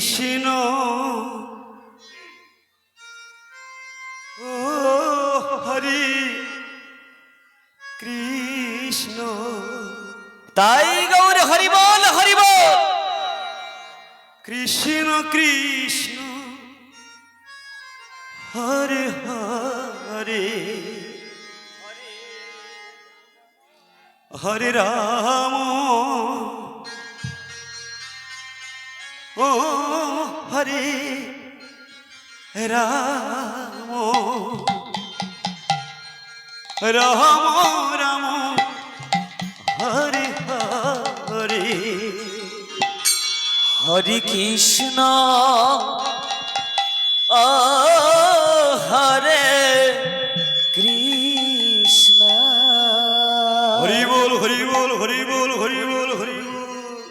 কৃষ্ণ। ও হরি কৃষ্ণ। তাই গৌর হরি বল হরি বল। কৃষ্ণ কৃষ্ণ। হরে হরে। হরে রাম। ও হরে রাম রাম রাম হরে হরে। হরে কৃষ্ণ ও